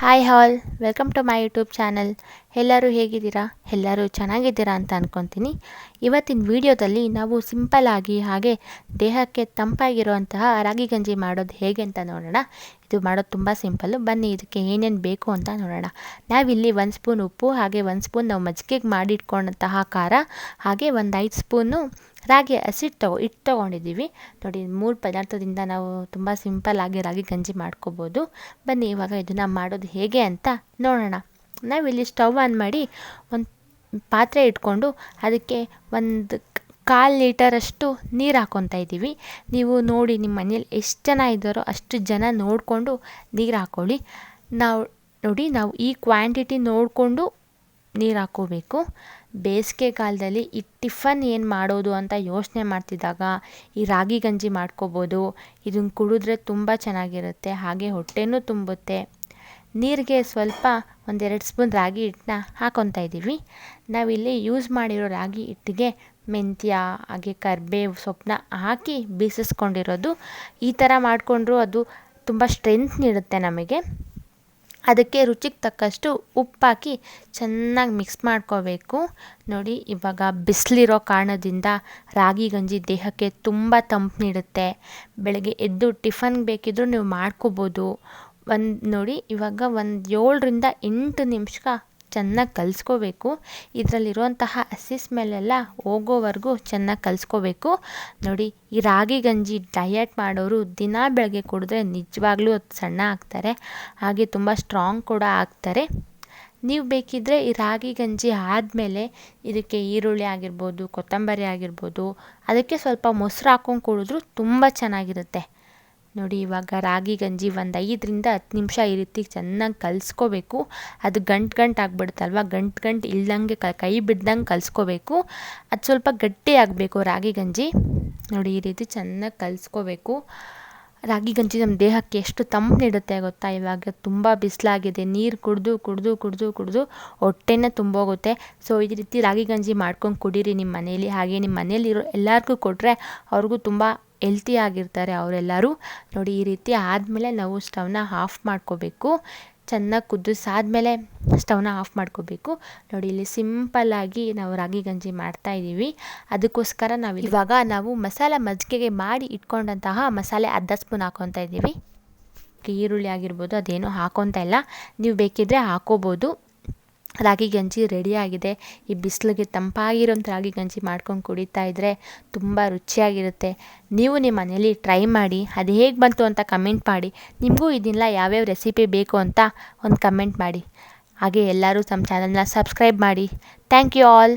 Hi all, welcome to my YouTube channel. ಎಲ್ಲರೂ ಹೇಗಿದ್ದೀರಾ? ಎಲ್ಲರೂ ಚೆನ್ನಾಗಿದ್ದೀರಾ ಅಂತ ಅಂದ್ಕೊತೀನಿ ಇವತ್ತಿನ ವಿಡಿಯೋದಲ್ಲಿ ನಾವು ಸಿಂಪಲ್ಲಾಗಿ ಹಾಗೆ ದೇಹಕ್ಕೆ ತಂಪಾಗಿರುವಂತಹ ರಾಗಿ ಗಂಜಿ ಮಾಡೋದು ಹೇಗೆ ಅಂತ ನೋಡೋಣ. ಇದು ಮಾಡೋದು ತುಂಬ ಸಿಂಪಲ್ಲು ಬನ್ನಿ, ಇದಕ್ಕೆ ಏನೇನು ಬೇಕು ಅಂತ ನೋಡೋಣ. ನಾವಿಲ್ಲಿ ಒಂದು ಸ್ಪೂನ್ ಉಪ್ಪು, ಹಾಗೆ ಒಂದು ಸ್ಪೂನ್ ನಾವು ಮಜ್ಜಿಗೆಗೆ ಮಾಡಿಟ್ಕೊಂಡಂತಹ ಖಾರ, ಹಾಗೆ ಒಂದು ಐದು ಸ್ಪೂನು ರಾಗಿ ಹಸಿಟ್ಟು ತಗೋ, ಇಟ್ಟು ತೊಗೊಂಡಿದ್ದೀವಿ. ನೋಡಿ ಮೂರು ಪದಾರ್ಥದಿಂದ ನಾವು ತುಂಬ ಸಿಂಪಲ್ಲಾಗಿ ರಾಗಿ ಗಂಜಿ ಮಾಡ್ಕೋಬೋದು. ಬನ್ನಿ, ಇವಾಗ ಇದನ್ನು ಮಾಡೋದು ಹೇಗೆ ಅಂತ ನೋಡೋಣ. ನಾವಿಲ್ಲಿ ಸ್ಟವ್ ಆನ್ ಮಾಡಿ ಒಂದು ಪಾತ್ರೆ ಇಟ್ಕೊಂಡು ಅದಕ್ಕೆ ಒಂದು ಕಾಲು ಲೀಟರಷ್ಟು ನೀರು ಹಾಕ್ಕೊತಾ ಇದ್ದೀವಿ. ನೀವು ನೋಡಿ ನಿಮ್ಮ ಮನೇಲಿ ಎಷ್ಟು ಜನ ಇದ್ದಾರೋ ಅಷ್ಟು ಜನ ನೋಡಿಕೊಂಡು ನೀರು ಹಾಕ್ಕೊಳ್ಳಿ ನಾವು ನೋಡಿ ನಾವು ಈ ಕ್ವಾಂಟಿಟಿ ನೋಡಿಕೊಂಡು ನೀರು ಹಾಕ್ಕೋಬೇಕು ಬೇಸಿಗೆ ಕಾಲದಲ್ಲಿ ಈ ಟಿಫನ್ ಏನು ಮಾಡೋದು ಅಂತ ಯೋಚನೆ ಮಾಡ್ತಿದ್ದಾಗ ಈ ರಾಗಿ ಗಂಜಿ ಮಾಡ್ಕೋಬೋದು. ಇದನ್ನು ಕುಡಿದ್ರೆ ತುಂಬ ಚೆನ್ನಾಗಿರುತ್ತೆ. ಹಾಗೆ ಹೊಟ್ಟೆನೂ ತುಂಬುತ್ತೆ. ನೀರಿಗೆ ಸ್ವಲ್ಪ ಒಂದೆರಡು ಸ್ಪೂನ್ ರಾಗಿ ಹಿಟ್ಟನ್ನ ಹಾಕೊತಾ ಇದ್ದೀವಿ. ನಾವಿಲ್ಲಿ ಯೂಸ್ ಮಾಡಿರೋ ರಾಗಿ ಹಿಟ್ಟಿಗೆ ಮೆಂತ್ಯ, ಹಾಗೆ ಕರಿಬೇವು ಸೊಪ್ಪನ್ನ ಹಾಕಿ ಬೀಸಿಸ್ಕೊಂಡಿರೋದು ಈ ಥರ ಮಾಡಿಕೊಂಡ್ರೂ ಅದು ತುಂಬ ಸ್ಟ್ರೆಂತ್ ನೀಡುತ್ತೆ ನಮಗೆ. ಅದಕ್ಕೆ ರುಚಿಗೆ ತಕ್ಕಷ್ಟು ಉಪ್ಪಾಕಿ ಚೆನ್ನಾಗಿ ಮಿಕ್ಸ್ ಮಾಡ್ಕೋಬೇಕು. ನೋಡಿ, ಇವಾಗ ಬಿಸಿಲಿರೋ ಕಾರಣದಿಂದ ರಾಗಿ ಗಂಜಿ ದೇಹಕ್ಕೆ ತುಂಬ ತಂಪು ನೀಡುತ್ತೆ. ಬೆಳಗ್ಗೆ ಎದ್ದು ಟಿಫನ್ಗೆ ಬೇಕಿದ್ದರೂ ನೀವು ಮಾಡ್ಕೋಬೋದು. ಒಂದು ನೋಡಿ, ಇವಾಗ ಒಂದು ಏಳರಿಂದ ಎಂಟು ನಿಮಿಷ ಚೆನ್ನಾಗಿ ಕಲಿಸ್ಕೋಬೇಕು. ಇದರಲ್ಲಿರುವಂತಹ ಹಸಿ ಮೇಲೆಲ್ಲ ಹೋಗೋವರೆಗೂ ಚೆನ್ನಾಗಿ ಕಲಿಸ್ಕೋಬೇಕು. ನೋಡಿ, ಈ ರಾಗಿ ಗಂಜಿ ಡಯಟ್ ಮಾಡೋರು ದಿನ ಬೆಳಗ್ಗೆ ಕುಡಿದ್ರೆ ನಿಜವಾಗ್ಲೂ ಸಣ್ಣ ಆಗ್ತಾರೆ. ಹಾಗೆ ತುಂಬ ಸ್ಟ್ರಾಂಗ್ ಕೂಡ ಆಗ್ತಾರೆ. ನೀವು ಬೇಕಿದ್ದರೆ ಈ ರಾಗಿ ಗಂಜಿ ಆದಮೇಲೆ ಇದಕ್ಕೆ ಈರುಳ್ಳಿ ಆಗಿರ್ಬೋದು, ಕೊತ್ತಂಬರಿ ಆಗಿರ್ಬೋದು, ಅದಕ್ಕೆ ಸ್ವಲ್ಪ ಮೊಸರು ಹಾಕ್ಕೊಂಡು ಕುಡಿದ್ರೂ ತುಂಬ ಚೆನ್ನಾಗಿರುತ್ತೆ. ನೋಡಿ, ಇವಾಗ ರಾಗಿ, ಗಂಜಿ ಒಂದು ಐದರಿಂದ ಹತ್ತು ನಿಮಿಷ ಈ ರೀತಿ ಚೆನ್ನಾಗಿ ಕಲಿಸ್ಕೋಬೇಕು. ಅದು ಗಂಟು ಗಂಟು ಆಗ್ಬಿಡುತ್ತಲ್ವ? ಗಂಟು ಗಂಟು ಇಲ್ದಂಗೆ ಕೈ ಬಿಡ್ದಂಗೆ ಕಲಿಸ್ಕೋಬೇಕು. ಅದು ಸ್ವಲ್ಪ ಗಟ್ಟಿ ಆಗಬೇಕು ರಾಗಿ, ಗಂಜಿ. ನೋಡಿ, ಈ ರೀತಿ ಚೆನ್ನಾಗಿ ಕಲಿಸ್ಕೋಬೇಕು. ರಾಗಿ, ಗಂಜಿ ನಮ್ಮ ದೇಹಕ್ಕೆ ಎಷ್ಟು ತಂಪು ನೀಡುತ್ತೆ ಗೊತ್ತಾ? ಇವಾಗ ತುಂಬ ಬಿಸಿಲಾಗಿದೆ. ನೀರು ಕುಡಿದು ಕುಡಿದು ಕುಡಿದು ಕುಡಿದು ಹೊಟ್ಟೆನ ತುಂಬೋಗುತ್ತೆ. ಸೊ, ಈ ರೀತಿ ರಾಗಿ, ಗಂಜಿ ಮಾಡ್ಕೊಂಡು ಕುಡೀರಿ ನಿಮ್ಮ ಮನೇಲಿ. ಹಾಗೆ ನಿಮ್ಮ ಮನೇಲಿರೋ ಎಲ್ಲರಿಗೂ ಕೊಟ್ಟರೆ ಅವ್ರಿಗೂ ತುಂಬ ಎಲ್ತಿ ಆಗಿರ್ತಾರೆ ಅವರೆಲ್ಲರೂ. ನೋಡಿ ಈ ರೀತಿ ಆದಮೇಲೆ ನಾವು ಸ್ಟವ್ನ ಆಫ್ ಮಾಡ್ಕೋಬೇಕು. ಚೆನ್ನಾಗಿ ಕುದಿಸಾದ್ಮೇಲೆ ಸ್ಟವ್ನ ಆಫ್ ಮಾಡ್ಕೋಬೇಕು. ನೋಡಿ ಇಲ್ಲಿ ಸಿಂಪಲ್ಲಾಗಿ ನಾವು ರಾಗಿ ಗಂಜಿ ಮಾಡ್ತಾ ಇದ್ದೀವಿ. ಅದಕ್ಕೋಸ್ಕರ ನಾವು ಇವಾಗ ನಾವು ಮಸಾಲೆ ಮಜ್ಜಿಗೆಗೆ ಮಾಡಿ ಇಟ್ಕೊಂಡಂತಹ ಮಸಾಲೆ ಅರ್ಧ ಸ್ಪೂನ್ ಹಾಕೊತಾ ಇದ್ದೀವಿ. ಈರುಳ್ಳಿ ಆಗಿರ್ಬೋದು ಅದೇನೂ ಹಾಕೊತಾ ಇಲ್ಲ. ನೀವು ಬೇಕಿದ್ದರೆ ಹಾಕೋಬೋದು. ರಾಗಿ ಗಂಜಿ ರೆಡಿಯಾಗಿದೆ ಈ ಬಿಸಿಲಿಗೆ ತಂಪಾಗಿರೋಂಥ ರಾಗಿ ಗಂಜಿ ಮಾಡ್ಕೊಂಡು ಕುಡಿತಾ ಇದ್ದರೆ ತುಂಬ ರುಚಿಯಾಗಿರುತ್ತೆ. ನೀವು ನಿಮ್ಮ ಮನೆಯಲ್ಲಿ ಟ್ರೈ ಮಾಡಿ, ಅದು ಹೇಗೆ ಬಂತು ಅಂತ ಕಮೆಂಟ್ ಮಾಡಿ. ನಿಮಗೂ ಇದನ್ನೆಲ್ಲ ಯಾವ್ಯಾವ ರೆಸಿಪಿ ಬೇಕು ಅಂತ ಒಂದು ಕಮೆಂಟ್ ಮಾಡಿ. ಹಾಗೆ ಎಲ್ಲರೂ ನಮ್ಮ ಚಾನಲ್ನ ಸಬ್ಸ್ಕ್ರೈಬ್ ಮಾಡಿ. Thank you all